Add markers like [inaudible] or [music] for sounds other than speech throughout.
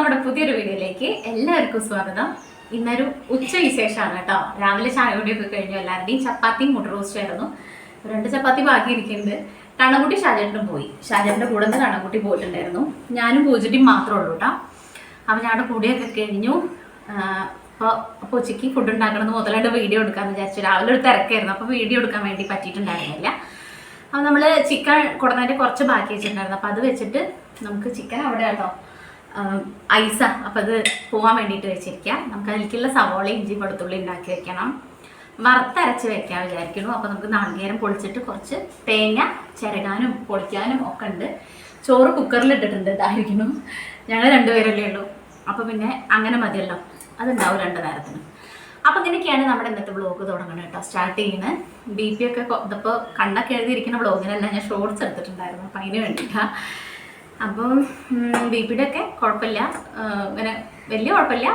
നമ്മുടെ പുതിയൊരു വീഡിയോയിലേക്ക് എല്ലാവർക്കും സ്വാഗതം. ഇന്നൊരു ഉച്ച വിശേഷമാണ് കേട്ടോ. രാവിലെ ചായ കഴിഞ്ഞു. എല്ലാവരുടെയും ചപ്പാത്തിയും മുട്ട റോസ്റ്റ് ആയിരുന്നു. രണ്ട് ചപ്പാത്തി ബാക്കി കണക്കുട്ടി ഷാജേട്ടനും പോയി. ഷാജേട്ടന്റെ കൂടെ നിന്ന് കണക്കുട്ടി പോയിട്ടുണ്ടായിരുന്നു. ഞാനും പൂജട്ടിയും മാത്രമേ ഉള്ളൂ കേട്ടോ. അപ്പം ഞങ്ങളുടെ കൂടിയൊക്കെ കഴിഞ്ഞു. അപ്പോൾ ഉച്ചയ്ക്ക് ഫുഡ് ഉണ്ടാക്കണമെന്ന് മുതലായിട്ട് വീഡിയോ എടുക്കാമെന്ന് വിചാരിച്ചു. രാവിലെ ഒരു തിരക്കായിരുന്നു. അപ്പോൾ വീഡിയോ എടുക്കാൻ വേണ്ടി പറ്റിയിട്ടുണ്ടായിരുന്നില്ല. അപ്പോൾ നമ്മൾ ചിക്കൻ കൊടുത്തതിന്റെ കുറച്ച് ബാക്കി വെച്ചിട്ടുണ്ടായിരുന്നു. അപ്പോൾ അത് വെച്ചിട്ട് നമുക്ക് ചിക്കൻ അവിടെ കേട്ടോ ഐസ. അപ്പോൾ അത് പോകാൻ വേണ്ടിയിട്ട് വെച്ചിരിക്കാം. നമുക്ക് അതിലേക്കുള്ള സവോള ഇഞ്ചി വെളുത്തുള്ളി ഉണ്ടാക്കി വെക്കണം. വറുത്തരച്ച് വെക്കാൻ വിചാരിക്കുന്നു. അപ്പോൾ നമുക്ക് നാളികേരം പൊളിച്ചിട്ട് കുറച്ച് തേങ്ങ ചിരകാനും പൊളിക്കാനും ഒക്കെ ഉണ്ട്. ചോറ് കുക്കറിൽ ഇട്ടിട്ടുണ്ട് ഇതായിരിക്കുന്നു. ഞങ്ങൾ രണ്ടുപേരല്ലേ ഉള്ളൂ. അപ്പോൾ പിന്നെ അങ്ങനെ മതിയല്ലോ. അതുണ്ടാവും രണ്ട് നേരത്തിന്. അപ്പോൾ ഇങ്ങനെയൊക്കെയാണ് നമ്മുടെ ഇന്നത്തെ ബ്ലോഗ് തുടങ്ങുന്നത് കേട്ടോ. സ്റ്റാർട്ട് ചെയ്യുന്നത് ബി പി ഒക്കെ ഇതിപ്പോൾ കണ്ണൊക്കെ എഴുതിയിരിക്കുന്ന ബ്ലോഗിനെല്ലാം ഞാൻ ഷോർട്സ് എടുത്തിട്ടുണ്ടായിരുന്നു. അപ്പം അതിന് വേണ്ടിയിട്ടാണ് അപ്പം ബി പിയുടെ ഒക്കെ കുഴപ്പമില്ല ഇങ്ങനെ വലിയ കുഴപ്പമില്ല.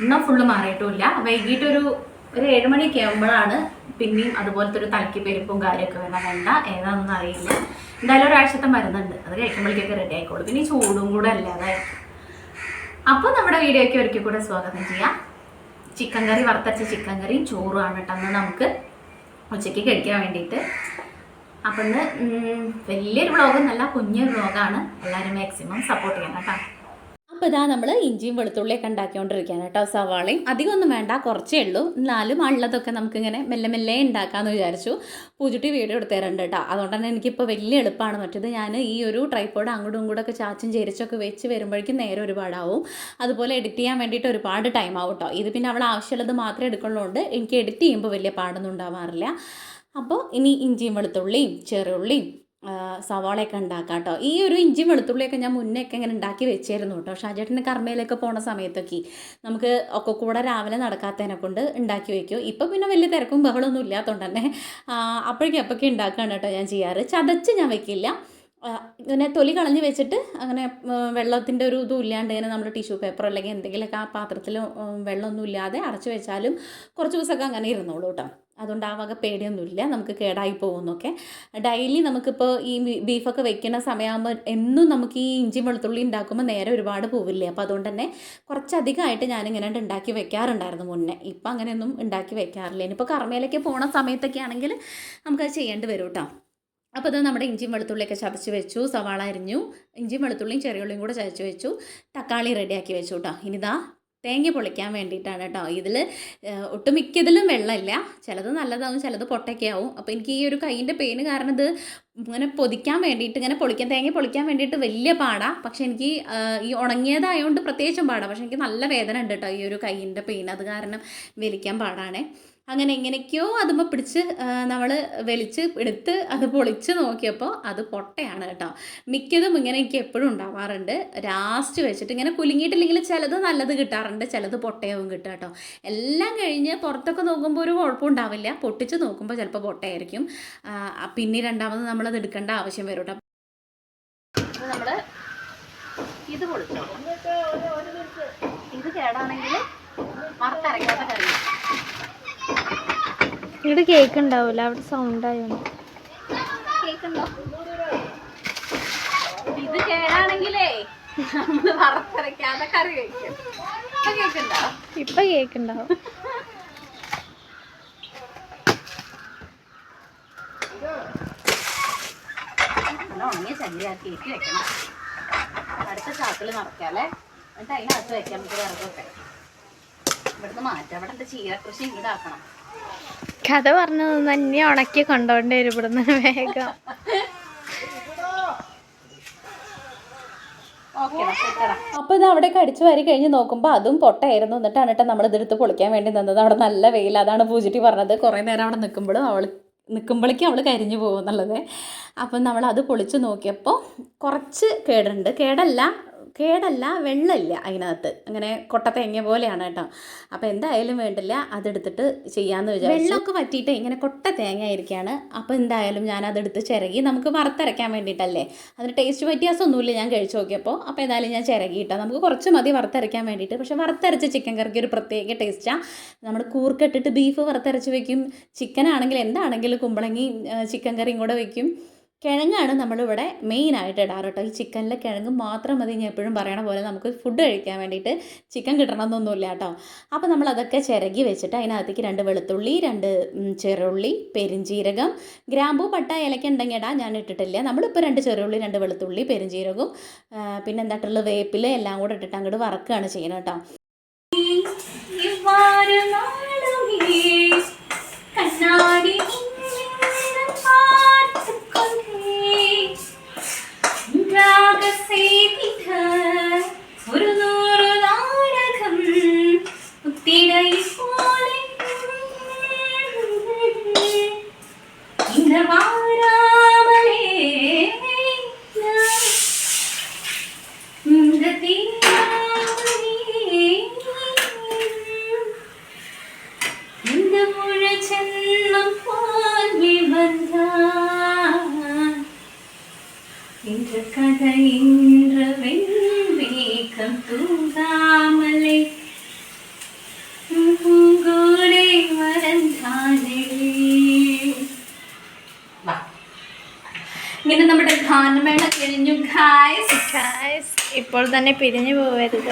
എന്നാൽ ഫുള്ള് മാറിയിട്ടുമില്ല. വൈകിട്ടൊരു ഒരു ഏഴ് മണിയൊക്കെ ആകുമ്പോഴാണ് പിന്നെയും അതുപോലത്തെ ഒരു തലയ്ക്ക് പെരുപ്പും കാര്യമൊക്കെ വേണം വേണ്ട. ഏതാണെന്നൊന്നും അറിയില്ല. എന്തായാലും ഒരാഴ്ചത്തെ മരുന്നുണ്ട്. അത് കഴിക്കുമ്പോഴേക്കൊക്കെ റെഡി ആയിക്കോളൂ. പിന്നെ ഈ ചൂടും കൂടെ അല്ലാതെ. അപ്പോൾ നമ്മുടെ വീഡിയോയ്ക്ക് ഒരിക്കൽ കൂടെ സ്വാഗതം ചെയ്യാം. ചിക്കൻ കറി വറുത്തരച്ച ചിക്കൻ കറിയും ചോറുമാണ് കേട്ടോ അന്ന് നമുക്ക് ഉച്ചയ്ക്ക് കഴിക്കാൻ വേണ്ടിയിട്ട്. അപ്പം ഇന്ന് വലിയൊരു വ്ളോഗൊന്നല്ല കുഞ്ഞൊരു വ്ളോഗാണ്. എല്ലാവരും മാക്സിമം സപ്പോർട്ട് ചെയ്യണം കേട്ടോ. അപ്പോൾ ഇതാ നമ്മൾ ഇഞ്ചിയും വെളുത്തുള്ളിയൊക്കെ ഉണ്ടാക്കിക്കൊണ്ടിരിക്കുകയാണ് കേട്ടോ സവാളയും. അധികം ഒന്നും വേണ്ട കുറച്ചേ ഉള്ളൂ. എന്നാലും ഉള്ളതൊക്കെ നമുക്കിങ്ങനെ മെല്ലെ മെല്ലെ ഉണ്ടാക്കാമെന്ന് വിചാരിച്ചു. പൂജുട്ടി വീഡിയോ എടുത്ത് തരുന്നുണ്ട് കേട്ടോ. അതുകൊണ്ട് തന്നെ എനിക്കിപ്പോൾ വലിയ എളുപ്പമാണ് മറ്റേത്. ഞാൻ ഈ ഒരു ട്രൈപ്പോഡ് അങ്ങോട്ടും ഇങ്ങോട്ടും ഒക്കെ ചാച്ചും ചേരിച്ചൊക്കെ വെച്ച് വരുമ്പോഴേക്കും നേരെ ഒരുപാടാവും. അതുപോലെ എഡിറ്റ് ചെയ്യാൻ വേണ്ടിയിട്ട് ഒരുപാട് ടൈം ആവും കേട്ടോ. ഇത് പിന്നെ അവൾ ആവശ്യമുള്ളത് മാത്രമേ എടുക്കുള്ളൂ എനിക്ക് എഡിറ്റ് ചെയ്യുമ്പോൾ വലിയ പാടൊന്നും ഉണ്ടാവാറില്ല. അപ്പോൾ ഇനി ഇഞ്ചിയും വെളുത്തുള്ളിയും ചെറുള്ളിയും സവാളയൊക്കെ ഉണ്ടാക്കാം കേട്ടോ ഈ ഒരു ഇഞ്ചി വെളുത്തുള്ളിയൊക്കെ ഞാൻ മുന്നേ ഒക്കെ ഇങ്ങനെ ഉണ്ടാക്കി വെച്ചായിരുന്നു കേട്ടോ. ഷാജേട്ടന് കർമ്മയിലൊക്കെ പോണ സമയത്തൊക്കെ നമുക്ക് ഒക്കെ കൂടെ രാവിലെ നടക്കാത്തതിനെ കൊണ്ട് ഉണ്ടാക്കി വെക്കും. ഇപ്പം പിന്നെ വലിയ തിരക്കും ബഹളമൊന്നും ഇല്ലാത്തതുകൊണ്ട് തന്നെ അപ്പോഴേക്കും അപ്പോഴേക്കും ഉണ്ടാക്കുകയാണ് കേട്ടോ ഞാൻ ചെയ്യാറ്. ചതച്ച് ഞാൻ വെക്കില്ല. ഇങ്ങനെ തൊലി കളഞ്ഞ് വെച്ചിട്ട് അങ്ങനെ വെള്ളത്തിന്റെ ഒരു ഇതും ഇല്ലാണ്ട് ഇങ്ങനെ നമ്മൾ ടിഷ്യൂ പേപ്പർ അല്ലെങ്കിൽ എന്തെങ്കിലുമൊക്കെ ആ പാത്രത്തിൽ വെള്ളമൊന്നും ഇല്ലാതെ അടച്ചു വെച്ചാലും കുറച്ച് ദിവസമൊക്കെ അങ്ങനെ ഇരുന്നോളൂ കേട്ടോ. അതുകൊണ്ട് ആ വക പേടിയൊന്നുമില്ല നമുക്ക് കേടായി പോകുന്നൊക്കെ. ഡെയിലി നമുക്കിപ്പോൾ ഈ ബീഫൊക്കെ വെക്കുന്ന സമയമാകുമ്പോൾ എന്നും നമുക്ക് ഈ ഇഞ്ചി വെളുത്തുള്ളി ഉണ്ടാക്കുമ്പോൾ നേരെ ഒരുപാട് പോവില്ലേ? അപ്പോൾ അതുകൊണ്ട് തന്നെ കുറച്ചധികമായിട്ട് ഞാനിങ്ങനെ ഉണ്ടാക്കി വെക്കാറുണ്ടായിരുന്നു മുന്നേ. ഇപ്പം അങ്ങനെയൊന്നും ഉണ്ടാക്കി വെക്കാറില്ല. ഇനിയിപ്പോൾ കർമ്മയിലേക്ക് പോണ സമയത്തൊക്കെ ആണെങ്കിൽ നമുക്കത് ചെയ്യേണ്ടി വരും കേട്ടോ അപ്പോൾ ഇത് നമ്മുടെ ഇഞ്ചിയും വെളുത്തുള്ളിയൊക്കെ ചതച്ച് വെച്ചു സവാള അരിഞ്ഞു ഇഞ്ചിയും വെളുത്തുള്ളിയും ചെറിയുള്ളിയും കൂടെ ചതച്ച് വെച്ചു തക്കാളി റെഡിയാക്കി വെച്ചു കേട്ടോ ഇനിതാ തേങ്ങ പൊളിക്കാൻ വേണ്ടിയിട്ടാണ് കേട്ടോ. ഇതിൽ ഒട്ടുമിക്കതിലും വെള്ളമില്ല. ചിലത് നല്ലതാവും ചിലത് പൊട്ടയ്ക്കാവും അപ്പോൾ എനിക്ക് ഈ ഒരു കൈയിന്റെ പെയിന് കാരണം ഇത് ഇങ്ങനെ പൊതിക്കാൻ വേണ്ടിയിട്ട് ഇങ്ങനെ പൊളിക്കാൻ തേങ്ങ പൊളിക്കാൻ വേണ്ടിയിട്ട് വലിയ പാടാ. പക്ഷെ എനിക്ക് ഈ ഉണങ്ങിയതായതുകൊണ്ട് പ്രത്യേകിച്ചും പാടാ. പക്ഷെ എനിക്ക് നല്ല വേദന ഉണ്ട് കേട്ടോ ഈ ഒരു കൈയിന്റെ പെയിൻ അത് കാരണം വലിക്കാൻ പാടാണേ. അങ്ങനെ എങ്ങനെയൊക്കെയോ അതുമ്പോൾ പിടിച്ച് നമ്മൾ വലിച്ച് എടുത്ത് അത് പൊളിച്ച് നോക്കിയപ്പോൾ അത് പൊട്ടയാണ് കേട്ടോ. മിക്കതും ഇങ്ങനെ എപ്പോഴും ഉണ്ടാവാറുണ്ട്. ലാസ്റ്റ് വെച്ചിട്ട് ഇങ്ങനെ കുലുങ്ങിയിട്ടില്ലെങ്കിൽ ചിലത് നല്ലത് കിട്ടാറുണ്ട് ചിലത് പൊട്ടയവും കിട്ടും കേട്ടോ. എല്ലാം കഴിഞ്ഞ് പുറത്തൊക്കെ നോക്കുമ്പോൾ ഒരു കുഴപ്പം ഉണ്ടാവില്ല. പൊട്ടിച്ച് നോക്കുമ്പോൾ ചിലപ്പോൾ പൊട്ടയായിരിക്കും. പിന്നെ രണ്ടാമത് നമ്മളത് എടുക്കേണ്ട ആവശ്യം വരും കേട്ടോ. നമ്മൾ ഇത് കൊടുക്കും ഇത് കേടാണെങ്കിൽ കറി ഇവിടെ കേക്ക് ഉണ്ടാവില്ല അവിടെ സൗണ്ട് ആയോണ്ട്. ഇത് കേടാണെങ്കിലേ നമ്മൾ കറി കഴിക്കും. ഇപ്പൊ കേക്കുണ്ടാവും ഇപ്പൊ കേക്ക് ഉണ്ടാവും ഉണങ്ങിയ ചകിരിയാക്കി കേക്ക് വെക്കണം. അടുത്ത ചാക്കിൽ നിറയ്ക്കാല്ലേ എന്നിട്ട് അതിനകത്ത് വെക്കാൻ നമുക്ക് വിറകൊക്കെ ഇവിടുന്ന് മാറ്റാം. അവിടെ എന്താ ചീര കൃഷി ഇങ്ങോട്ടാക്കണം കഥ പറഞ്ഞത് തന്നെ ഉണക്കി കൊണ്ടോണ്ട് വരും ഇവിടുന്ന് വേഗം. അപ്പോൾ ഇത് അവിടെ കടിച്ചു വാരി കഴിഞ്ഞ് നോക്കുമ്പോൾ അതും പൊട്ടയായിരുന്നു. എന്നിട്ടാണ് കേട്ടോ നമ്മൾ ഇതെടുത്ത് പൊളിക്കാൻ വേണ്ടി നിന്നത്. അവിടെ നല്ല വെയിൽ. അതാണ് പൂജിറ്റി പറഞ്ഞത്. കുറേ നേരം അവിടെ നിൽക്കുമ്പോഴും അവൾ നിൽക്കുമ്പോഴേക്കും അവൾ കരിഞ്ഞു പോകും എന്നുള്ളത്. അപ്പം നമ്മൾ അത് പൊളിച്ച് നോക്കിയപ്പോൾ കുറച്ച് കേടുണ്ട്. കേടല്ല. കേടല്ല വെള്ളമില്ല അതിനകത്ത്. അങ്ങനെ കൊട്ട തേങ്ങ പോലെയാണ് കേട്ടോ. അപ്പോൾ എന്തായാലും വേണ്ടില്ല അതെടുത്തിട്ട് ചെയ്യാമെന്ന് വിചാരിച്ചു. വെള്ളമൊക്കെ പറ്റിയിട്ട് ഇങ്ങനെ കൊട്ട തേങ്ങ ആയിരിക്കുകയാണ് അപ്പോൾ എന്തായാലും ഞാൻ അതെടുത്ത് ചിരകി നമുക്ക് വറുത്തരയ്ക്കാൻ വേണ്ടിയിട്ടല്ലേ? അതിന് ടേസ്റ്റ് വ്യത്യാസമൊന്നുമില്ല ഞാൻ കഴിച്ചു നോക്കിയപ്പോൾ. അപ്പോൾ എന്തായാലും ഞാൻ ചിരകിയിട്ടോ നമുക്ക് കുറച്ച് മതി വറുത്തരയ്ക്കാൻ വേണ്ടിയിട്ട്. പക്ഷേ വറുത്തരച്ച ചിക്കൻ കറിക്ക് ഒരു പ്രത്യേക ടേസ്റ്റാണ് നമ്മൾ കൂർക്കിട്ടിട്ട് ബീഫ് വറുത്തരച്ച് വെക്കും. ചിക്കൻ ആണെങ്കിൽ എന്താണെങ്കിലും കുമ്പളങ്ങി ചിക്കൻ കറിയും കൂടെ വെക്കും. കിഴങ്ങാണ് നമ്മളിവിടെ മെയിനായിട്ട് ഇടാറ് കേട്ടോ. ഈ ചിക്കനിലെ കിഴങ്ങ് മാത്രം മതി. ഞാൻ എപ്പോഴും പറയണ പോലെ നമുക്ക് ഫുഡ് കഴിക്കാൻ വേണ്ടിയിട്ട് ചിക്കൻ കിട്ടണമെന്നൊന്നുമില്ല കേട്ടോ. അപ്പോൾ നമ്മൾ അതൊക്കെ ചിരകി വെച്ചിട്ട് അതിനകത്തേക്ക് രണ്ട് വെളുത്തുള്ളി രണ്ട് ചെറുള്ളി പെരിഞ്ചീരകം ഗ്രാമ്പൂ പട്ട ഇലയ്ക്ക് ഉണ്ടെങ്കിൽ ഇടാൻ ഞാൻ ഇട്ടിട്ടില്ല. നമ്മളിപ്പോൾ രണ്ട് ചെറുള്ളി രണ്ട് വെളുത്തുള്ളി പെരിഞ്ചീരകവും ആ, പിന്നെ എന്തായിട്ടുള്ള വേപ്പില എല്ലാം കൂടെ ഇട്ടിട്ട് അങ്ങോട്ട് വറക്കുകയാണ് ചെയ്യുന്നത് കേട്ടോ. ഇപ്പോൾ തന്നെ പിരിഞ്ഞു പോകരുത്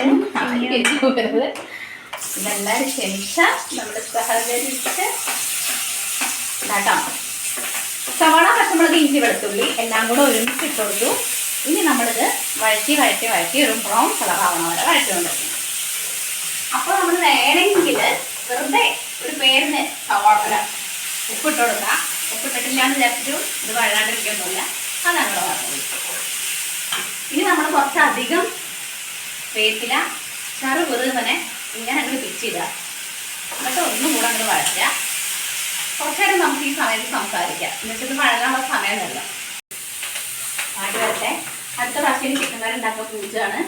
ഇതെല്ലാം സഹകരിച്ച് കേട്ടോ സവാള പച്ചമുളക് ഇഞ്ചി വെളുത്തുള്ളി എല്ലാം കൂടെ ഒരുമിച്ച് ഇട്ട് കൊടുത്തു. ഇനി നമ്മളിത് വഴറ്റി വഴറ്റി വഴറ്റി ഒരു ബ്രൗൺ കളർ ആവണ വരെ വഴറ്റുകൊണ്ടിരിക്കും അപ്പോൾ നമ്മൾ വേണമെങ്കിൽ വെറുതെ ഒരു പേരിന് സവാള ഉപ്പിട്ട് കൊടുക്കാം. ഉപ്പിട്ടിട്ടില്ലാന്ന് വിചാരിച്ചു ഇത് വഴാണ്ടിരിക്കൊന്നുമില്ല അതങ്ങനെ പറഞ്ഞു ഇനി നമ്മൾ കുറച്ചധികം വേപ്പില ചറു വെറുതെ ഇങ്ങനെ അങ്ങോട്ട് പിച്ചിടുക എന്നിട്ട് ഒന്നും കൂടെ അങ്ങോട്ട് വഴറ്റുക. കുറച്ചേരം നമുക്ക് ഈ സമയത്ത് സംസാരിക്കാം. എന്നുവെച്ചത് വഴങ്ങാനുള്ള സമയമല്ല പാട്ട് വരട്ടെ. അടുത്ത പ്രാവശ്യം ചിക്കൻ കറി ഉണ്ടാക്കുന്ന പൂജയാണ്.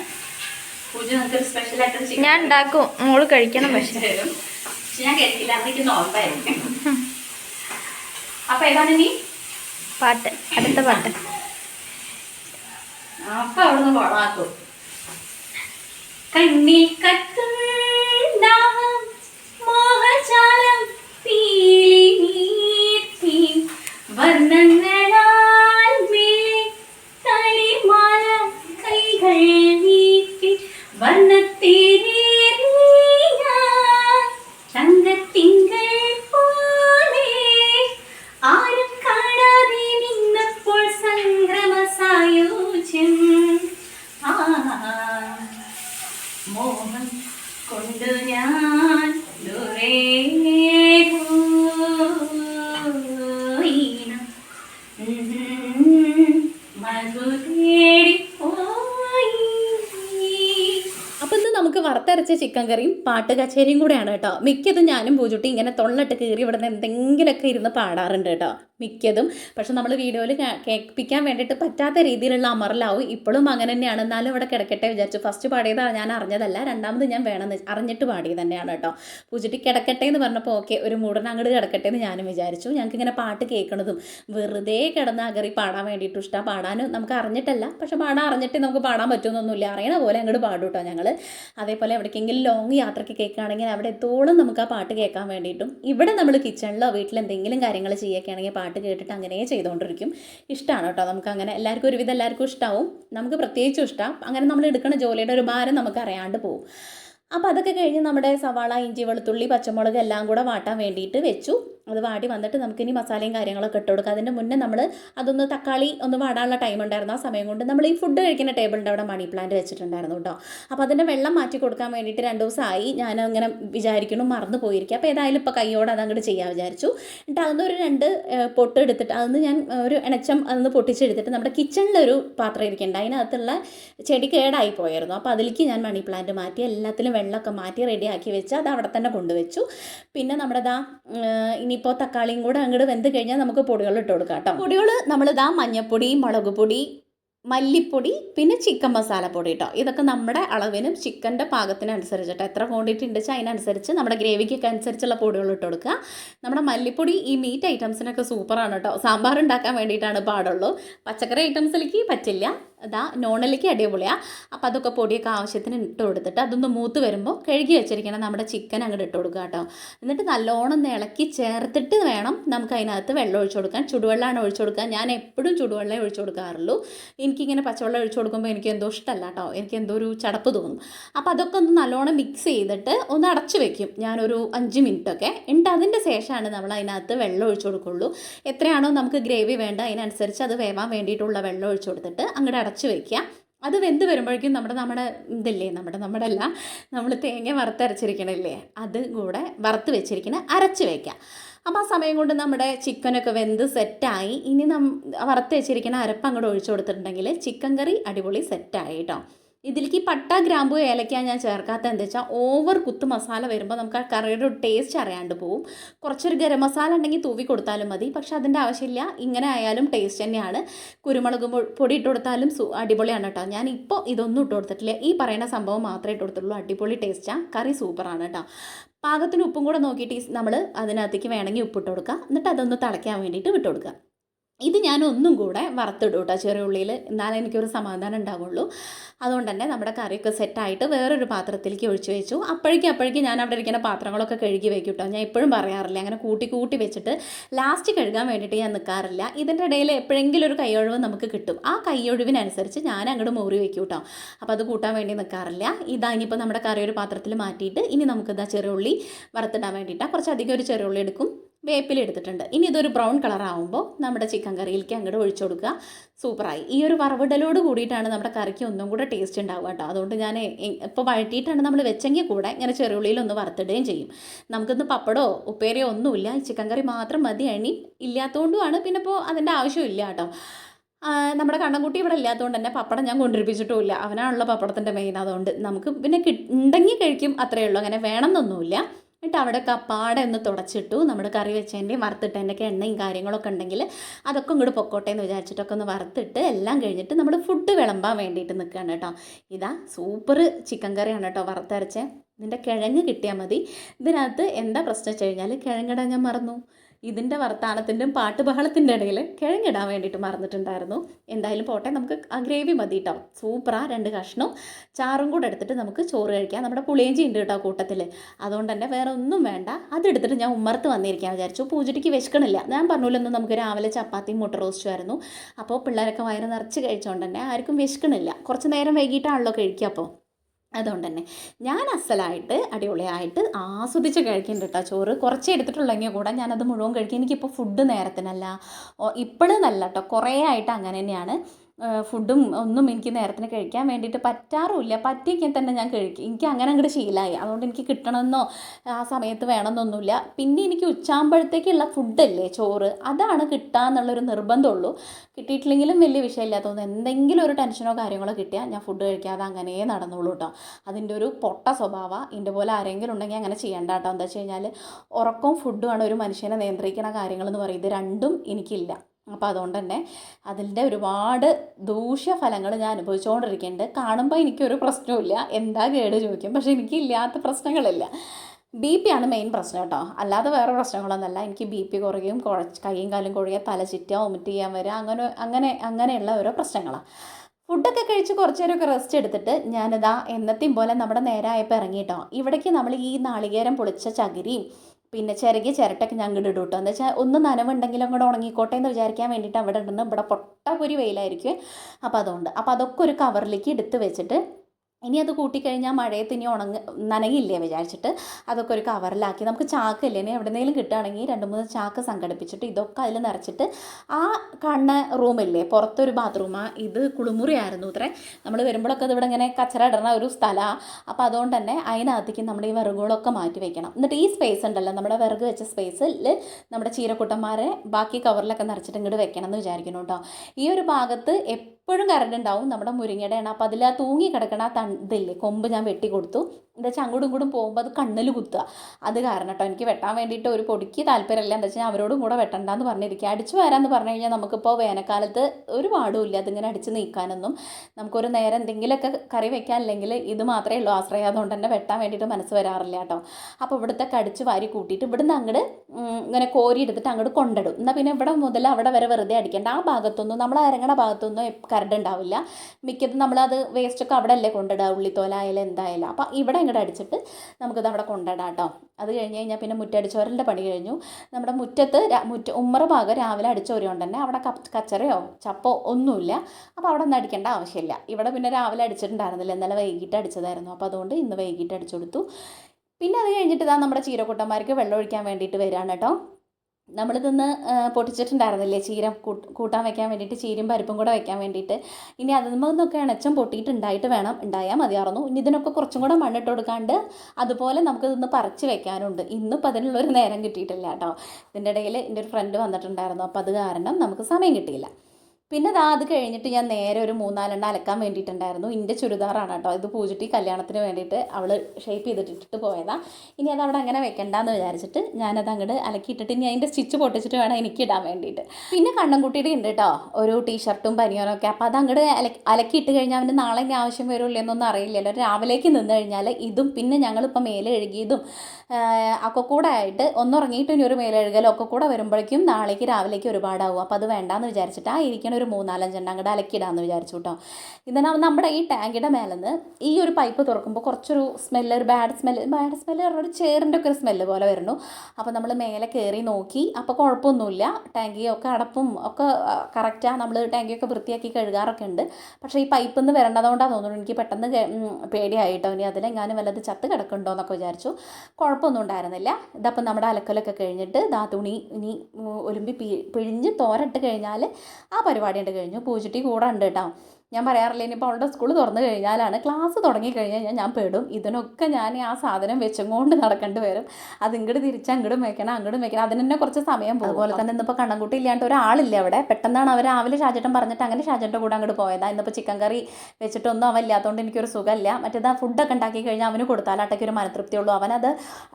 പൂജ നമുക്ക് സ്പെഷ്യൽ ആയിട്ട് ചിക്കൻ ഞാൻ ഉണ്ടാക്കും. മോൾ കഴിക്കണം പക്ഷേ. [laughs] തരും. പക്ഷെ ഞാൻ കഴിക്കില്ല അന്നേക്ക് നോമ്പായിരിക്കും [laughs] അപ്പൊ ഏതാണ് നീ പാട്ട്. അടുത്ത പാട്ട്. അപ്പൊ അവിടുന്ന് കൊളാക്കും കണ്ണിൽ കത്തും വറുത്തരച്ച ചിക്കൻ കറിയും പാട്ട് കച്ചേരിയും കൂടെയാണ് കേട്ടോ. മിക്കതും ഞാനും പൂജുട്ടി ഇങ്ങനെ തൊള്ളിട്ട് കീറി ഇവിടുന്ന് എന്തെങ്കിലുമൊക്കെ ഇരുന്ന് പാടാറുണ്ട് കേട്ടോ. മിക്കതും. പക്ഷെ നമ്മൾ വീഡിയോയിൽ കേൾപ്പിക്കാൻ വേണ്ടിയിട്ട് പറ്റാത്ത രീതിയിലുള്ള അമറലാവും. ഇപ്പോഴും അങ്ങനെ തന്നെയാണ്. എന്നാലും ഇവിടെ കിടക്കട്ടെ വിചാരിച്ചു. ഫസ്റ്റ് പാടിയതാണ് ഞാൻ അറിഞ്ഞതല്ല. രണ്ടാമത് ഞാൻ വേണമെന്ന് അറിഞ്ഞിട്ട് പാടിയത് തന്നെയാണ് കേട്ടോ. പൂജിട്ട് കിടക്കട്ടെ എന്ന് പറഞ്ഞപ്പോൾ ഓക്കെ ഒരു മൂടൻ അങ്ങോട്ട് കിടക്കട്ടെ എന്ന് ഞാനും വിചാരിച്ചു. ഞങ്ങൾക്ക് ഇങ്ങനെ പാട്ട് കേൾക്കണതും വെറുതെ കിടന്ന് അകറി പാടാൻ വേണ്ടിയിട്ട് ഇഷ്ടം. പാടാനും നമുക്ക് അറിഞ്ഞിട്ടല്ല. പക്ഷെ പാടാൻ അറിഞ്ഞിട്ട് നമുക്ക് പാടാൻ പറ്റുമെന്നൊന്നുമില്ല അറിയണ പോലെ അങ്ങോട്ട് പാടും കേട്ടോ ഞങ്ങൾ അതേപോലെ എവിടേക്കെങ്കിലും ലോങ് യാത്രയ്ക്ക് കേൾക്കുകയാണെങ്കിൽ അവിടെ എത്തോളം നമുക്ക് ആ പാട്ട് കേൾക്കാൻ വേണ്ടിയിട്ടും. ഇവിടെ നമ്മൾ കിച്ചണിലോ വീട്ടിൽ എന്തെങ്കിലും കാര്യങ്ങൾ ചെയ്യുകയാണെങ്കിൽ പാട്ട് കേട്ടിട്ട് അങ്ങനെ ചെയ്തുകൊണ്ടിരിക്കും ഇഷ്ടമാണ് കേട്ടോ. നമുക്ക് അങ്ങനെ എല്ലാവർക്കും ഒരുവിധം എല്ലാവർക്കും ഇഷ്ടമാവും നമുക്ക് പ്രത്യേകിച്ചും ഇഷ്ടം. അങ്ങനെ നമ്മൾ എടുക്കുന്ന ജോലിയുടെ ഒരു ഭാരം നമുക്ക് അറിയാണ്ട് പോകും അപ്പോൾ അതൊക്കെ കഴിഞ്ഞ് നമ്മുടെ സവാള ഇഞ്ചി വെളുത്തുള്ളി പച്ചമുളക് എല്ലാം കൂടെ വാട്ടാൻ വേണ്ടിയിട്ട് വെച്ചു. അത് വാടി വന്നിട്ട് നമുക്കിനി മസാലയും കാര്യങ്ങളൊക്കെ ഇട്ട് കൊടുക്കാം. അതിന്റെ മുന്നേ നമ്മൾ അതൊന്ന് തക്കാളി ഒന്ന് വാടാനുള്ള ടൈം ഉണ്ടായിരുന്നു. ആ സമയം കൊണ്ട് നമ്മൾ ഈ ഫുഡ് കഴിക്കുന്ന ടേബിളിന്റെ അവിടെ മണി പ്ലാന്റ് വെച്ചിട്ടുണ്ടായിരുന്നു കേട്ടോ. അപ്പോൾ അതിന്റെ വെള്ളം മാറ്റി കൊടുക്കാൻ വേണ്ടിയിട്ട് രണ്ട് ദിവസമായി ഞാൻ അങ്ങനെ വിചാരിക്കുന്നു മറന്നു പോയിരിക്കുക. അപ്പോൾ ഏതായാലും ഇപ്പോൾ കൈയോടെ അതങ്ങോട്ട് ചെയ്യാൻ വിചാരിച്ചു. എന്നിട്ട് അതൊന്ന് ഒരു രണ്ട് പൊട്ട് എടുത്തിട്ട് അതൊന്ന് ഞാൻ ഒരു ഇണച്ചം അതൊന്ന് പൊട്ടിച്ചെടുത്തിട്ട് നമ്മുടെ കിച്ചണിലൊരു പാത്രം ഇരിക്കുന്നുണ്ട്. അതിനകത്തുള്ള ചെടി കേടായി പോയായിരുന്നു. അപ്പോൾ അതിലേക്ക് ഞാൻ മണി പ്ലാന്റ് മാറ്റി എല്ലാത്തിലും വെള്ളമൊക്കെ മാറ്റി റെഡിയാക്കി വെച്ച് അത് അവിടെ തന്നെ കൊണ്ടുവച്ചു. പിന്നെ നമ്മുടെ ദാ ഏഹ്, ഇനിയിപ്പോൾ തക്കാളിയും കൂടെ അങ്ങോട്ട് വെന്ത് കഴിഞ്ഞാൽ നമുക്ക് പൊടികൾ ഇട്ട് കൊടുക്കാം കേട്ടോ. പൊടികൾ നമ്മളിതാ മഞ്ഞപ്പൊടി മുളക് പൊടി മല്ലിപ്പൊടി പിന്നെ ചിക്കൻ മസാലപ്പൊടി കേട്ടോ ഇതൊക്കെ നമ്മുടെ അളവിനും ചിക്കന്റെ പാകത്തിനനുസരിച്ചിട്ടോ എത്ര ക്വാണ്ടിറ്റി ഉണ്ട് വെച്ചാൽ അതിനനുസരിച്ച് നമ്മുടെ ഗ്രേവിക്കൊക്കെ അനുസരിച്ചുള്ള പൊടികൾ ഇട്ട് കൊടുക്കുക. നമ്മുടെ മല്ലിപ്പൊടി ഈ മീറ്റ് ഐറ്റംസിനൊക്കെ സൂപ്പറാണ് കേട്ടോ സാമ്പാർ ഉണ്ടാക്കാൻ വേണ്ടിയിട്ടാണ് പാടുള്ളൂ. പച്ചക്കറി ഐറ്റംസിലേക്ക് പറ്റില്ല. ഇതാ നോണലിക്ക് അടിപൊളിയാണ് അപ്പോൾ അതൊക്കെ പൊടിയൊക്കെ ആവശ്യത്തിന് ഇട്ട് കൊടുത്തിട്ട് അതൊന്ന് മൂത്ത് വരുമ്പോൾ കഴുകി വെച്ചിരിക്കണം നമ്മുടെ ചിക്കൻ അങ്ങോട്ട് ഇട്ട് കൊടുക്കുക കേട്ടോ. എന്നിട്ട് നല്ലോണം ഒന്ന് ഇളക്കി ചേർത്തിട്ട് വേണം നമുക്ക് അതിനകത്ത് വെള്ളം ഒഴിച്ചു കൊടുക്കാൻ. ചുടുവെള്ളമാണ് ഒഴിച്ചു കൊടുക്കുക. ഞാൻ എപ്പോഴും ചുടുവെള്ളമേ ഒഴിച്ചു കൊടുക്കാറുള്ളൂ. എനിക്കിങ്ങനെ പച്ചവെള്ളം ഒഴിച്ചു കൊടുക്കുമ്പോൾ എനിക്ക് എന്തോ ഇഷ്ടമല്ല കേട്ടോ. എനിക്ക് എന്തോ ഒരു ചടപ്പ് തോന്നും. അപ്പോൾ അതൊക്കെ ഒന്ന് നല്ലോണം മിക്സ് ചെയ്തിട്ട് ഒന്ന് അടച്ചു വെക്കും. ഞാനൊരു അഞ്ച് മിനിറ്റൊക്കെ. എന്നിട്ട് അതിന്റെ ശേഷമാണ് നമ്മൾ അതിനകത്ത് വെള്ളം ഒഴിച്ചു കൊടുക്കുള്ളൂ. എത്രയാണോ നമുക്ക് ഗ്രേവി വേണ്ട അതിനനുസരിച്ച് അത് വേവാൻ വേണ്ടിയിട്ടുള്ള വെള്ളം ഒഴിച്ചു കൊടുത്തിട്ട് അങ്ങോട്ട് അടച്ചു വയ്ക്കുക. അത് വെന്ത് വരുമ്പോഴേക്കും നമ്മുടെ നമ്മുടെ ഇതില്ലേ? നമ്മുടെ നമ്മുടെ അല്ല നമ്മൾ തേങ്ങ വറുത്തരച്ചിരിക്കണില്ലേ? അത് കൂടെ വറുത്ത് വെച്ചിരിക്കണ അരച്ച് വയ്ക്കുക. അപ്പോൾ ആ സമയം കൊണ്ട് നമ്മുടെ ചിക്കനൊക്കെ വെന്ത് സെറ്റായി ഇനി നം വറുത്ത് വെച്ചിരിക്കുന്ന അരപ്പ് അങ്ങോട്ട് ഒഴിച്ചു കൊടുത്തിട്ടുണ്ടെങ്കിൽ ചിക്കൻ കറി അടിപൊളി സെറ്റായി കേട്ടോ ഇതിലേക്ക് പട്ട ഗ്രാമ്പു ഏലക്ക ഞാൻ ചേർക്കാത്ത എന്താ വെച്ചാൽ ഓവർ കുത്ത് മസാല വരുമ്പോൾ നമുക്ക് ആ കറിയുടെ ഒരു ടേസ്റ്റ് അറിയാണ്ട് പോവും. കുറച്ചൊരു ഗരം മസാല ഉണ്ടെങ്കിൽ തൂവി കൊടുത്താലും മതി. പക്ഷെ അതിന്റെ ആവശ്യമില്ല. ഇങ്ങനെ ആയാലും ടേസ്റ്റ് തന്നെയാണ്. കുരുമുളക് പൊടി ഇട്ട് കൊടുത്താലും അടിപൊളിയാണ് കേട്ടോ. ഞാൻ ഇപ്പോൾ ഇതൊന്നും ഇട്ട് കൊടുത്തിട്ടില്ല. ഈ പറയുന്ന സംഭവം മാത്രമേ ഇട്ട് കൊടുത്തുള്ളൂ അടിപൊളി ടേസ്റ്റാണ് കറി സൂപ്പറാണ് കേട്ടോ. പാകത്തിന് ഉപ്പും കൂടെ നോക്കിയിട്ട് നമ്മൾ അതിനകത്തേക്ക് വേണമെങ്കിൽ ഉപ്പിട്ട് കൊടുക്കുക എന്നിട്ട് അതൊന്ന് തിളയ്ക്കാൻ വേണ്ടിയിട്ട് വിട്ട് കൊടുക്കുക ഇത് ഞാൻ ഒന്നും കൂടെ വറുത്തിടും കേട്ടോ ചെറിയ ഉള്ളിയിൽ എന്നാലേ എനിക്കൊരു സമാധാനം ഉണ്ടാവുള്ളൂ. അതുകൊണ്ട് തന്നെ നമ്മുടെ കറിയൊക്കെ സെറ്റായിട്ട് വേറൊരു പാത്രത്തിലേക്ക് ഒഴിച്ചു വെച്ചു. അപ്പോഴേക്കും അപ്പോഴേക്കും ഞാൻ അവിടെ ഇരിക്കുന്ന പാത്രങ്ങളൊക്കെ കഴുകി വെക്കും കേട്ടോ ഞാൻ എപ്പോഴും പറയാറില്ല. അങ്ങനെ കൂട്ടി കൂട്ടി വെച്ചിട്ട് ലാസ്റ്റ് കഴുകാൻ വേണ്ടിയിട്ട് ഞാൻ നിൽക്കാറില്ല ഇതിന്റെ ഇടയിൽ എപ്പോഴെങ്കിലും ഒരു കൈയൊഴിവ് നമുക്ക് കിട്ടും. ആ കൈയൊഴിവിനനുസരിച്ച് ഞാൻ അങ്ങോട്ട് മോറി വെക്കും കേട്ടോ അപ്പോൾ അത് കൂട്ടാൻ വേണ്ടി നിൽക്കാറില്ല ഇതാ ഇനിയിപ്പോൾ നമ്മുടെ കറി ഒരു പാത്രത്തിൽ മാറ്റിയിട്ട് ഇനി നമുക്കിതാ ചെറിയ ഉള്ളി വറുത്തിടാൻ വേണ്ടിയിട്ടാണ് കുറച്ചധികം ഒരു ചെറിയ ഉള്ളി എടുക്കും. വേപ്പില എടുത്തിട്ടുണ്ട്. ഇനി ഇതൊരു ബ്രൗൺ കളർ ആകുമ്പോൾ നമ്മുടെ ചിക്കൻ കറിയിലേക്ക് അങ്ങോട്ട് ഒഴിച്ചു കൊടുക്കുക. സൂപ്പറായി. ഈ ഒരു വറവിടലോട് കൂടിയിട്ടാണ് നമ്മുടെ കറിക്ക് ഒന്നും കൂടെ ടേസ്റ്റ് ഉണ്ടാവുക കേട്ടോ. അതുകൊണ്ട് ഞാൻ ഇപ്പോൾ വഴറ്റിയിട്ടാണ് നമ്മൾ വെച്ചെങ്കിൽ കൂടെ ഇങ്ങനെ ചെറുള്ളിയിലൊന്ന് വറുത്തിടുകയും ചെയ്യും. നമുക്കിന്ന് പപ്പടോ ഉപ്പേരയോ ഒന്നുമില്ല. ചിക്കൻ കറി മാത്രം മതി. എണ്ണി ഇല്ലാത്തതുകൊണ്ടുമാണ് പിന്നെ ഇപ്പോൾ അതിന്റെ ആവശ്യമില്ല കേട്ടോ. നമ്മുടെ കണ്ണൻകുട്ടി ഇവിടെ ഇല്ലാത്തതുകൊണ്ട് തന്നെ പപ്പടം ഞാൻ കൊണ്ടിരിപ്പിച്ചിട്ടുമില്ല അവനാണുള്ള പപ്പടത്തിന്റെ മെയിൻ അതുകൊണ്ട് നമുക്ക് പിന്നെ ഉണ്ടെങ്കിൽ കഴിക്കും. അത്രയേ ഉള്ളൂ. അങ്ങനെ വേണമെന്നൊന്നുമില്ല. എന്നിട്ട് അവിടെ കപ്പാടെ ഒന്ന് തുടച്ചിട്ടു. നമ്മുടെ കറി വെച്ചതിന്റെയും വറുത്തിട്ടതിന്റെയൊക്കെ എണ്ണയും കാര്യങ്ങളൊക്കെ ഉണ്ടെങ്കിൽ അതൊക്കെ ഇങ്ങോട്ട് പൊക്കോട്ടെ എന്ന് വിചാരിച്ചിട്ടൊക്കെ ഒന്ന് വറുത്തിട്ട് എല്ലാം കഴിഞ്ഞിട്ട് നമ്മൾ ഫുഡ് വിളമ്പാൻ വേണ്ടിയിട്ട് നിൽക്കുകയാണ് കേട്ടോ. ഇതാ സൂപ്പർ ചിക്കൻ കറിയാണ് കേട്ടോ വറുത്തരച്ചേ. ഇതിന്റെ കിഴങ്ങ് കിട്ടിയാൽ മതി. ഇതിനകത്ത് എന്താ പ്രശ്നം വെച്ച് കഴിഞ്ഞാൽ കിഴങ്ങിടാൻ ഞാൻ മറന്നു. ഇതിന്റെ വർത്താനത്തിന്റെയും പാട്ട് ബഹളത്തിന്റെ ഇടയിൽ കിഴങ്ങിടാൻ വേണ്ടിയിട്ട് മറന്നിട്ടുണ്ടായിരുന്നു. എന്തായാലും പോട്ടെ നമുക്ക് ആ ഗ്രേവി മതി കേട്ടോ സൂപ്പറാ രണ്ട് കഷ്ണം ചാറും കൂടെ എടുത്തിട്ട് നമുക്ക് ചോറ് കഴിക്കാം. നമ്മുടെ പുളിയഞ്ചി ഉണ്ട് കേട്ടോ കൂട്ടത്തിൽ അതുകൊണ്ട് തന്നെ വേറെ ഒന്നും വേണ്ട. അതെടുത്തിട്ട് ഞാൻ ഉമ്മർത്ത് വന്നിരിക്കാൻ വിചാരിച്ചു. പൂജയ്ക്ക് വിശക്കണില്ല. ഞാൻ പറഞ്ഞില്ലെന്ന് നമുക്ക് രാവിലെ ചപ്പാത്തിയും മുട്ട റോസ്റ്റും ആയിരുന്നു. അപ്പോൾ പിള്ളേരൊക്കെ വയറ് നിറച്ച് കഴിച്ചുകൊണ്ട് തന്നെ ആർക്കും വിശക്കണില്ല. കുറച്ച് നേരം വൈകിട്ടാണല്ലോ കഴിക്കുക അപ്പോൾ. അതുകൊണ്ട് തന്നെ. ഞാൻ അസലായിട്ട് അടിപൊളിയായിട്ട് ആസ്വദിച്ച് കഴിക്കുന്നുണ്ട് കേട്ടോ ചോറ്. കുറച്ച് എടുത്തിട്ടുള്ളെങ്കിൽ കൂടെ ഞാനത് മുഴുവൻ കഴിക്കും. എനിക്കിപ്പോൾ ഫുഡ് നേരത്തിനല്ല. ഇപ്പോഴെന്നല്ല കേട്ടോ. കുറേ ആയിട്ട് അങ്ങനെ തന്നെയാണ്. ഫുഡും ഒന്നും എനിക്ക് നേരത്തിന് കഴിക്കാൻ വേണ്ടിയിട്ട് പറ്റാറുമില്ല. പറ്റിയെങ്കിൽ തന്നെ ഞാൻ കഴിക്കും. എനിക്ക് അങ്ങനെ അങ്ങോട്ട് ശീലമായി അതുകൊണ്ട് എനിക്ക് കിട്ടണമെന്നോ ആ സമയത്ത് വേണമെന്നൊന്നുമില്ല. പിന്നെ എനിക്ക് ഉച്ചാകുമ്പോഴത്തേക്കുള്ള ഫുഡല്ലേ ചോറ്. അതാണ് കിട്ടാന്നുള്ളൊരു നിർബന്ധമുള്ളൂ. കിട്ടിയിട്ടില്ലെങ്കിലും വലിയ വിഷയമില്ല. തോന്നുന്നു എന്തെങ്കിലും ഒരു ടെൻഷനോ കാര്യങ്ങളോ കിട്ടിയാൽ ഞാൻ ഫുഡ് കഴിക്കാതെ അങ്ങനെ നടന്നുള്ളൂ കേട്ടോ അതിന്റെ ഒരു പൊട്ട സ്വഭാവം ഇതിന്റെ പോലെ ആരെങ്കിലും ഉണ്ടെങ്കിൽ അങ്ങനെ ചെയ്യേണ്ട കേട്ടോ എന്താ വെച്ച് കഴിഞ്ഞാൽ ഉറക്കവും ഫുഡുമാണ് ഒരു മനുഷ്യനെ നിയന്ത്രിക്കുന്ന കാര്യങ്ങളെന്ന് പറയുന്നത് രണ്ടും എനിക്കില്ല. അപ്പോൾ അതുകൊണ്ട് തന്നെ അതിന്റെ ഒരുപാട് ദൂഷ്യഫലങ്ങൾ ഞാൻ അനുഭവിച്ചുകൊണ്ടിരിക്കുന്നുണ്ട്. കാണുമ്പോൾ എനിക്കൊരു പ്രശ്നവുമില്ല. എന്താ കേട് ചോദിക്കും. പക്ഷേ എനിക്കില്ലാത്ത പ്രശ്നങ്ങളില്ല. ബി പി ആണ് മെയിൻ പ്രശ്നം കേട്ടോ. അല്ലാതെ വേറെ പ്രശ്നങ്ങളൊന്നുമല്ല. എനിക്ക് ബി പി കുറയും കുഴച്ച് കൈയും കാലും കുഴയുക തല ചുറ്റുക വൊമിറ്റ് ചെയ്യാൻ വരിക അങ്ങനെ അങ്ങനെ അങ്ങനെയുള്ള ഓരോ പ്രശ്നങ്ങളാണ് ഫുഡൊക്കെ കഴിച്ച് കുറച്ച് നേരമൊക്കെ റെസ്റ്റ് എടുത്തിട്ട് ഞാനിതാ എന്നത്തെയും പോലെ നമ്മുടെ നേരമായപ്പോൾ ഇറങ്ങിയിട്ടോ. ഇവിടേക്ക് നമ്മൾ ഈ നാളികേരം പൊളിച്ച ചകിരിയും പിന്നെ ചിരകിയ ചിരട്ടൊക്കെ ഞാൻ ഇങ്ങോട്ട് ഇടും കേട്ടോ എന്ന് വെച്ചാൽ ഒന്ന് നനവുണ്ടെങ്കിലും അങ്ങോട്ട് ഉണങ്ങിക്കോട്ടെ എന്ന് വിചാരിക്കാൻ വേണ്ടിയിട്ട് അവിടെ ഉണ്ടെന്ന് ഇവിടെ പൊട്ടപ്പൊരി വെയിലായിരിക്കും. അപ്പോൾ അതുകൊണ്ട് അപ്പോൾ അതൊക്കെ ഒരു കവറിലേക്ക് എടുത്ത് വെച്ചിട്ട് ഇനി അത് കൂട്ടിക്കഴിഞ്ഞാൽ മഴയത്ത് ഇനി ഉണങ്ങ നനയില്ലേ വിചാരിച്ചിട്ട് അതൊക്കെ ഒരു കവറിലാക്കി. നമുക്ക് ചാക്ക് ഇല്ലേ ഇനി എവിടെന്നെങ്കിലും കിട്ടുകയാണെങ്കിൽ രണ്ട് മൂന്ന് ചാക്ക് സംഘടിപ്പിച്ചിട്ട് ഇതൊക്കെ അതിൽ നിറച്ചിട്ട് ആ കാണുന്ന റൂമില്ലേ പുറത്തൊരു ബാത്റൂമാണ് ഇത് കുളിമുറിയായിരുന്നു ഇത്രേ. നമ്മൾ വരുമ്പോഴൊക്കെ ഇത് ഇവിടെ ഇങ്ങനെ കച്ചറ ഇടുന്ന ഒരു സ്ഥലമാണ് അപ്പോൾ അതുകൊണ്ട് തന്നെ അതിനകത്തേക്ക് നമ്മുടെ ഈ വിറകുകളൊക്കെ മാറ്റി വെക്കണം. എന്നിട്ട് ഈ സ്പേസ് ഉണ്ടല്ലോ നമ്മുടെ വിറക് വെച്ച സ്പേസിൽ നമ്മുടെ ചീരക്കുട്ടന്മാരെ ബാക്കി കവറിലൊക്കെ നിറച്ചിട്ട് ഇങ്ങോട്ട് വെക്കണം എന്ന് വിചാരിക്കുന്നു കേട്ടോ. ഈ ഒരു ഭാഗത്ത് കറണ്ട് ഉണ്ടാവും. നമ്മുടെ മുരിങ്ങയുടെ എണ്ണ അപ്പോൾ അതിൽ ആ തൂങ്ങി കിടക്കണ ആ തണ്ടില്ലേ കൊമ്പ് ഞാൻ വെട്ടി കൊടുത്തു. എന്താ വെച്ചാൽ അങ്ങോട്ടും ഇങ്ങോട്ടും പോകുമ്പോൾ അത് കണ്ണിൽ കുത്തുക. അത് കാരണം കേട്ടോ എനിക്ക് വെട്ടാൻ വേണ്ടിയിട്ട് ഒരു പൊടിക്ക് താല്പര്യമില്ല. എന്താ വെച്ചാൽ അവരോടും കൂടെ വെട്ടണ്ടെന്ന് പറഞ്ഞിരിക്കുക. അടിച്ചു വരാമെന്ന് പറഞ്ഞു കഴിഞ്ഞാൽ നമുക്കിപ്പോൾ വേനൽക്കാലത്ത് ഒരു പാടുമില്ല അതിങ്ങനെ അടിച്ച് നീക്കാനൊന്നും. നമുക്കൊരു നേരം എന്തെങ്കിലുമൊക്കെ കറി വെക്കാൻ അല്ലെങ്കിൽ ഇത് മാത്രമേ ഉള്ളൂ. ആശ്രയാതുകൊണ്ട് തന്നെ വെട്ടാൻ വേണ്ടിയിട്ട് മനസ്സ് വരാറില്ല കേട്ടോ അപ്പോൾ ഇവിടുത്തെ കടിച്ച് വാരി കൂട്ടിയിട്ട് ഇവിടുന്ന് അങ്ങോട്ട് ഇങ്ങനെ കോരി എടുത്തിട്ട് അങ്ങോട്ട് കൊണ്ടിടും. എന്നാൽ പിന്നെ ഇവിടെ മുതൽ അവിടെ വരെ വെറുതെ അടിക്കേണ്ട. ആ ഭാഗത്തൊന്നും നമ്മൾ അരങ്ങണ ഭാഗത്തൊന്നും കരട് ഉണ്ടാവില്ല. മിക്കതും നമ്മളത് വേസ്റ്റൊക്കെ അവിടെ അല്ലേ കൊണ്ടിടുക. ഉള്ളിത്തോലായാലും എന്തായാലും. അപ്പോൾ ഇവിടെ ഇങ്ങോട്ട് അടിച്ചിട്ട് നമുക്കിത് അവിടെ കൊണ്ടിടാം കേട്ടോ. അത് കഴിഞ്ഞ് കഴിഞ്ഞാൽ പിന്നെ മുറ്റടിച്ചോരലിന്റെ പണി കഴിഞ്ഞു. നമ്മുടെ മുറ്റത്ത് മുറ്റ ഉമ്മറ ഭാഗം രാവിലെ അടിച്ചോരുകൊണ്ട് തന്നെ. അവിടെ കച്ചറയോ ചപ്പോ ഒന്നുമില്ല. അപ്പോൾ അവിടെ ഒന്നും അടിക്കേണ്ട ആവശ്യമില്ല. ഇവിടെ പിന്നെ രാവിലെ അടിച്ചിട്ടുണ്ടായിരുന്നില്ല. ഇന്നലെ വൈകിട്ട് അടിച്ചതായിരുന്നു. അപ്പോൾ അതുകൊണ്ട് ഇന്ന് വൈകിട്ട് അടിച്ചു കൊടുത്തു. പിന്നെ അത് കഴിഞ്ഞിട്ട് ഇതാ നമ്മുടെ ചീരക്കൂട്ടന്മാർക്ക് വെള്ളം ഒഴിക്കാൻ വേണ്ടിയിട്ട് വരികയാണ് കേട്ടോ. നമ്മളിതൊന്ന് പൊട്ടിച്ചിട്ടുണ്ടായിരുന്നില്ലേ ചീര കൂട്ട് കൂട്ടാൻ വെക്കാൻ വേണ്ടിയിട്ട് ചീരയും പരിപ്പും കൂടെ വെക്കാൻ വേണ്ടിയിട്ട്. ഇനി അതിൽ നിന്നൊക്കെ ഇണച്ചം പൊട്ടിയിട്ടുണ്ടായിട്ട് വേണം. ഉണ്ടായാൽ മതിയായിരുന്നു. ഇനി ഇതിനൊക്കെ കുറച്ചും കൂടെ മണ്ണിട്ട് കൊടുക്കാണ്ട് അതുപോലെ നമുക്ക് ഇതൊന്ന് പറിച്ച് വെക്കാനുണ്ട്. ഇന്നിപ്പോൾ അതിനുള്ളൊരു നേരം കിട്ടിയിട്ടില്ല കേട്ടോ. ഇതിന്റെ ഇടയിൽ എന്റെ ഒരു ഫ്രണ്ട് വന്നിട്ടുണ്ടായിരുന്നു. അപ്പോൾ അത് കാരണം നമുക്ക് സമയം കിട്ടിയില്ല. പിന്നെ ദാ അത് കഴിഞ്ഞിട്ട് ഞാൻ നേരെ ഒരു മൂന്നാലെണ്ണം അലക്കാൻ വേണ്ടിയിട്ടുണ്ടായിരുന്നു. എന്റെ ചുരിദാറാണ് കേട്ടോ. ഇത് പൂജിട്ടി കല്യാണത്തിന് വേണ്ടിയിട്ട് അവൾ ഷേപ്പ് ചെയ്തിട്ടിട്ട് പോയതാ. ഇനി അത് അവിടെ അങ്ങനെ വെക്കണ്ടെന്ന് വിചാരിച്ചിട്ട് ഞാനത് അങ്ങോട്ട് അലക്കിയിട്ടിട്ട് ഇനി അതിന്റെ സ്റ്റിച്ച് പൊട്ടിച്ചിട്ട് വേണം എനിക്ക് ഇടാൻ വേണ്ടിയിട്ട്. പിന്നെ കണ്ണൻകുട്ടിയുടെ ഉണ്ട് കേട്ടോ. ഒരു ടീഷർട്ടും ബനിയനൊക്കെ അപ്പോൾ അത് അങ്ങോട്ട് അലക്കി അലക്കിയിട്ട് കഴിഞ്ഞാൽ അവന് നാളെ ഇനി ആവശ്യം വരുള്ളൂ എന്നൊന്നും അറിയില്ലല്ലോ. രാവിലേക്ക് നിന്ന് കഴിഞ്ഞാൽ ഇതും പിന്നെ ഞങ്ങളിപ്പോൾ മേലെ എഴുകിയതും ഒക്കെ കൂടെ ആയിട്ട് ഒന്നുറങ്ങിയിട്ട് ഇനി ഒരു മേലെഴുകലോ ഒക്കെ കൂടെ വരുമ്പോഴേക്കും നാളേക്ക് രാവിലേക്ക് ഒരുപാടാവും. അപ്പോൾ അത് വേണ്ടാന്ന് വിചാരിച്ചിട്ടാണ് ഇരിക്കണ ഒരു മൂന്നാലഞ്ചെണ്ണം അങ്ങോട്ട് അലക്കിയിടാന്ന് വിചാരിച്ചു കേട്ടോ ഇതിനാ നമ്മുടെ ഈ ടാങ്കിയുടെ മേലെന്ന് ഈ ഒരു പൈപ്പ് തുറക്കുമ്പോൾ കുറച്ചൊരു സ്മെല്ല് ഒരു ബാഡ് സ്മെല്ല് ബാഡ് സ്മെല്ല് പറഞ്ഞ ഒരു ചേറിന്റെ ഒക്കെ ഒരു സ്മെല്ല് പോലെ വരുന്നു. അപ്പോൾ നമ്മൾ മേലെ കയറി നോക്കി. അപ്പോൾ കുഴപ്പമൊന്നുമില്ല ടാങ്കിയൊക്കെ അടപ്പും ഒക്കെ കറക്റ്റാണ് നമ്മൾ ടാങ്കിയൊക്കെ വൃത്തിയാക്കി കഴുകാറൊക്കെ ഉണ്ട്. പക്ഷേ ഈ പൈപ്പിൽ നിന്ന് വരേണ്ടതുകൊണ്ടാണ് തോന്നുന്നു എനിക്ക് പെട്ടെന്ന് പേടിയായിട്ടോ. ഇനി അതിലെങ്ങാനും വല്ലത് ചത്ത് കിടക്കുന്നുണ്ടോ എന്നൊക്കെ വിചാരിച്ചു. കുഴപ്പമൊന്നും ഉണ്ടായിരുന്നില്ല. ഇതപ്പം നമ്മുടെ അലക്കലൊക്കെ കഴിഞ്ഞിട്ട് ദാ തുണി ഇനി ഒലുമ്പി പിഴിഞ്ഞ് തോരട്ട് കഴിഞ്ഞാൽ ആ പരിപാടി ഉണ്ട് കഴിഞ്ഞു. പൂച്ചട്ടി കൂടെ ഉണ്ട് കേട്ടോ. ഞാൻ പറയാറില്ല ഇനിയിപ്പോൾ അവളുടെ സ്കൂൾ തുറന്നു കഴിഞ്ഞാലാണ് ക്ലാസ് തുടങ്ങിക്കഴിഞ്ഞാൽ ഞാൻ പെടും. ഇതിനൊക്കെ ഞാൻ ആ സാധനം വെച്ചുകൊണ്ട് നടക്കേണ്ടി വരും. അത് ഇങ്ങോട്ട് തിരിച്ച് അങ്ങോട്ടും വെക്കണം അങ്ങോട്ടും വെക്കണം. അതിന് തന്നെ കുറച്ച് സമയം പോകും. അതുപോലെ തന്നെ ഇന്നിപ്പോൾ കണ്ണൻകുട്ടി ഇല്ലാണ്ട് ഒരാളില്ല അവിടെ. പെട്ടെന്നാണ് അവർ രാവിലെ ഷാജേട്ടൻ പറഞ്ഞിട്ട് അങ്ങനെ ഷാജേട്ടന്റെ കൂടെ അങ്ങോട്ട് പോയതാണ് ഇന്നിപ്പോൾ ചിക്കൻ കറി വെച്ചിട്ടൊന്നും അവൻ ഇല്ലാത്തതുകൊണ്ട് എനിക്കൊരു സുഖമില്ല മറ്റേത് ആ ഫുഡൊക്കെ ഉണ്ടാക്കി കഴിഞ്ഞാൽ അവന് കൊടുത്താൽ ഒരു മനതൃപ്തിയുള്ളൂ. അവനത്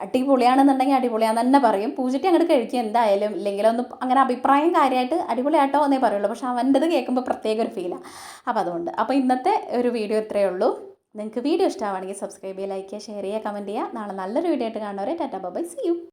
അടിപൊളിയാണെന്നുണ്ടെങ്കിൽ അടിപൊളിയാന്ന് തന്നെ പറയും. പൂജിട്ട് അങ്ങോട്ട് കഴിക്കും എന്തായാലും. ഇല്ലെങ്കിലൊന്നും അങ്ങനെ അഭിപ്രായം കാര്യമായിട്ട് അടിപൊളിയാട്ടോ എന്നേ പറയുള്ളൂ. പക്ഷെ അവന്റെത് കേൾക്കുമ്പോൾ പ്രത്യേക ഒരു ഫീലാണ് അപ്പോൾ അതുകൊണ്ട്. അപ്പോൾ ഇന്നത്തെ ഒരു വീഡിയോ ഇത്രയേ ഉള്ളൂ. നിങ്ങൾക്ക് വീഡിയോ ഇഷ്ടമാണെങ്കിൽ സബ്സ്ക്രൈബ് ചെയ്യുക ലൈക്ക് ചെയ്യുക ഷെയർ ചെയ്യുക കമന്റ് ചെയ്യുക. നാളെ നല്ലൊരു വീഡിയോ ആയിട്ട് കാണുന്നവരെ ടാറ്റാ ബൈ സി യു